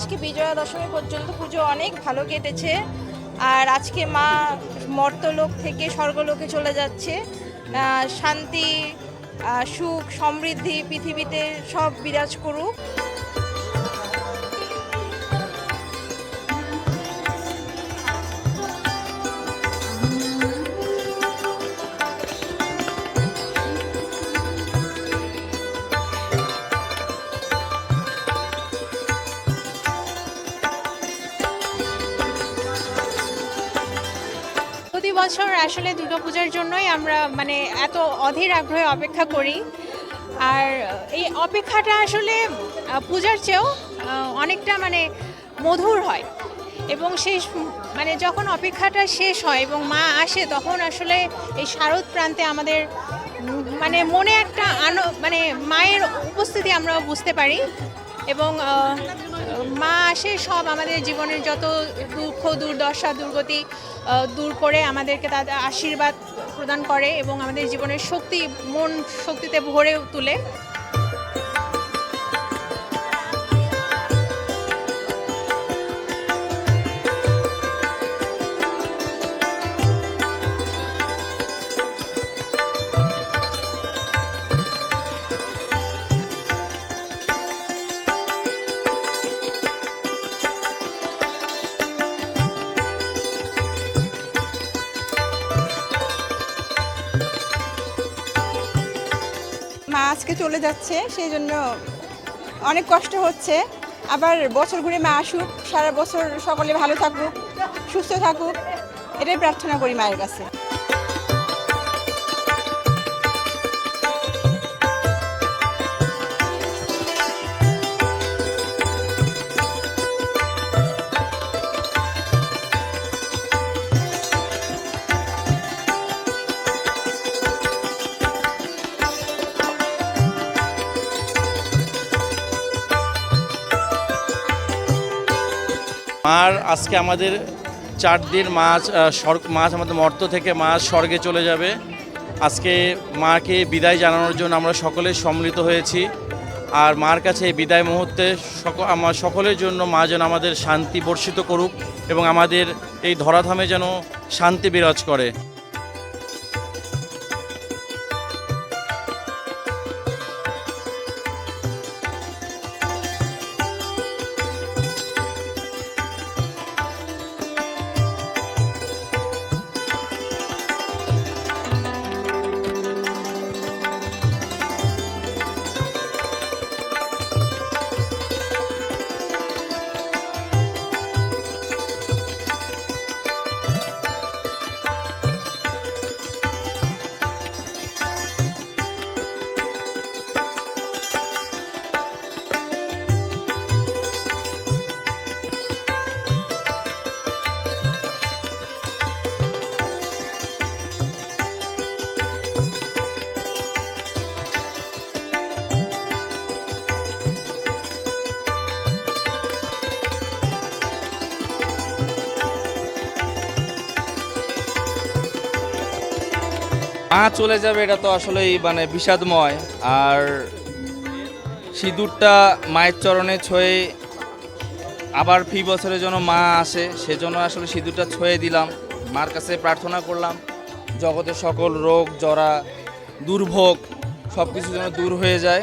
আজকে বিজয়া দশমী পর্যন্ত পুজো অনেক ভালো কেটেছে। আর আজকে মা মর্তলোক থেকে স্বর্গলোকে চলে যাচ্ছে। শান্তি সুখ, সমৃদ্ধি, পৃথিবীতে সব বিরাজ করুক। বছর আসলে দুর্গাপূজার জন্যই আমরা মানে এত অধীর আগ্রহে অপেক্ষা করি। আর এই অপেক্ষাটা আসলে পূজার চেয়েও অনেকটা মানে মধুর হয়। এবং সেই মানে যখন অপেক্ষাটা শেষ হয় এবং মা আসে, তখন আসলে এই শারদ প্রান্তে আমাদের মানে মনে একটা আনো মানে মায়ের উপস্থিতি আমরা বুঝতে পারি। এবং মা আসে সব আমাদের জীবনের যত দুঃখ, দুর্দশা, দুর্গতি দূর করে আমাদেরকে তাদের আশীর্বাদ প্রদান করে এবং আমাদের জীবনের শক্তি, মন শক্তিতে ভরে তুলে। মা আজকে চলে যাচ্ছে, সেই জন্য অনেক কষ্ট হচ্ছে। আবার বছর ঘুরে মা আসুক, সারা বছর সকলে ভালো থাকুক, সুস্থ থাকুক, এটাই প্রার্থনা করি মায়ের কাছে। আর আজকে আমাদের চার দিন মাছ স্বর্গ, মাছ আমাদের মর্ত থেকে মাছ স্বর্গে চলে যাবে। আজকে মাকে বিদায় জানানোর জন্য আমরা সকলে সম্মিলিত হয়েছি। আর মার কাছে এই বিদায় মুহূর্তে আমার সকলের জন্য মা যেন আমাদের শান্তি বর্ষিত করুক এবং আমাদের এই ধরাধামে যেন শান্তি বিরাজ করে। মা চলে যাবে, এটা তো আসলেই মানে বিষাদময়। আর সিঁদুরটা মায়ের চরণে ছয়ে আবার ফি বছরের জন্য মা আসে, সেজন্য আসলে সিঁদুরটা ছয়ে দিলাম। মার কাছে প্রার্থনা করলাম জগতে সকল রোগ, জরা, দুর্ভোগ সব কিছু যেন দূর হয়ে যায়।